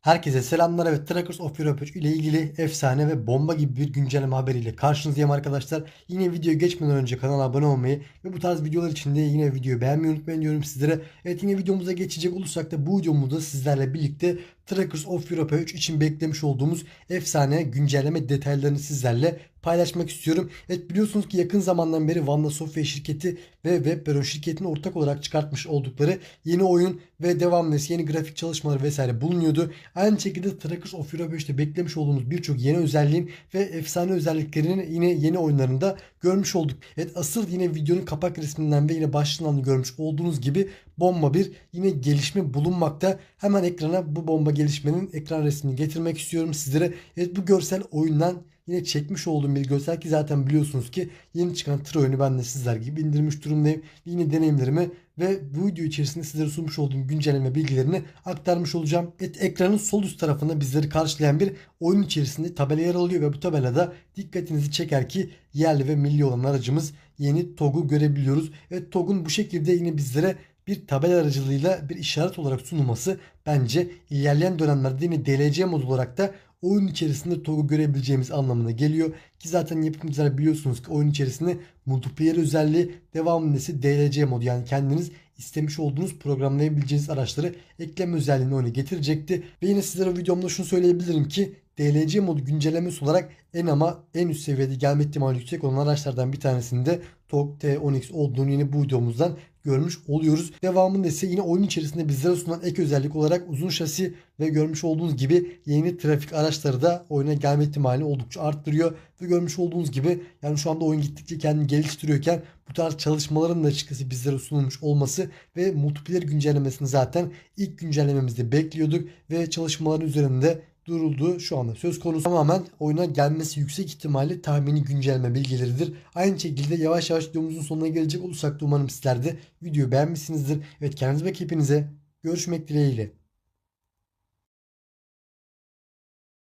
Herkese selamlar. Evet Trackers of Europe 3 ile ilgili efsane ve bomba gibi bir güncelleme haberiyle karşınızdayım arkadaşlar. Yine video geçmeden önce kanala abone olmayı ve bu tarz videolar için de yine videoyu beğenmeyi unutmayın diyorum sizlere. Evet yine videomuza geçecek olursak da bu videomuzda sizlerle birlikte Trackers of Europe 3 için beklemiş olduğumuz efsane güncelleme detaylarını sizlerle paylaşmak istiyorum. Evet biliyorsunuz ki yakın zamandan beri Vanda Sofia şirketi ve Webberon şirketinin ortak olarak çıkartmış oldukları yeni oyun ve devamlısı yeni grafik çalışmaları vesaire bulunuyordu. Aynı şekilde Trackers of Europe 3'te beklemiş olduğumuz birçok yeni özelliğin ve efsane özelliklerini yine yeni oyunlarında görmüş olduk. Evet asıl yine videonun kapak resminden ve yine başlığından görmüş olduğunuz gibi bomba bir yine gelişme bulunmakta. Hemen ekrana bu bomba gelişmenin ekran resmini getirmek istiyorum sizlere. Evet bu görsel oyundan yine çekmiş olduğum bir görsel ki zaten biliyorsunuz ki yeni çıkan tır oyunu ben de sizler gibi indirmiş durumdayım. Yine deneyimlerimi ve bu video içerisinde sizlere sunmuş olduğum güncelleme bilgilerini aktarmış olacağım. Evet, ekranın sol üst tarafında bizleri karşılayan bir oyun içerisinde tabela yer alıyor ve bu tabelada dikkatinizi çeker ki yerli ve milli olan aracımız yeni TOG'u görebiliyoruz. Evet TOG'un bu şekilde yine bizlere bir tabela aracılığıyla bir işaret olarak sunulması bence ilerleyen dönemlerde yine DLC mod olarak da oyun içerisinde TOG'u görebileceğimiz anlamına geliyor. Ki zaten yapımcılar biliyorsunuz ki oyun içerisinde multiplayer özelliği devamlı nesi DLC modu yani kendiniz istemiş olduğunuz programlayabileceğiniz araçları ekleme özelliğini oyuna getirecekti. Ve yine sizlere videomda şunu söyleyebilirim ki DLC modu güncellemesi olarak en ama en üst seviyede gelme ihtimali yüksek olan araçlardan bir tanesinde TOG T10X olduğunu yine bu videomuzdan görmüş oluyoruz. Devamında ise yine oyun içerisinde bizlere sunulan ek özellik olarak uzun şasi ve görmüş olduğunuz gibi yeni trafik araçları da oyuna gelme ihtimalini oldukça arttırıyor. Ve görmüş olduğunuz gibi yani şu anda oyun gittikçe kendini geliştiriyorken bu tarz çalışmaların da açıkçası bizlere sunulmuş olması ve multiplayer güncellemesini zaten ilk güncellememizde bekliyorduk ve çalışmaların üzerinde duruldu. Şu anda söz konusu tamamen oyuna gelmesi yüksek ihtimalle tahmini güncelleme bilgileridir. Aynı şekilde yavaş yavaş videomuzun sonuna gelecek olursak da umarım sizler de videoyu beğenmişsinizdir. Evet kendinize bakın hepinize. Görüşmek dileğiyle.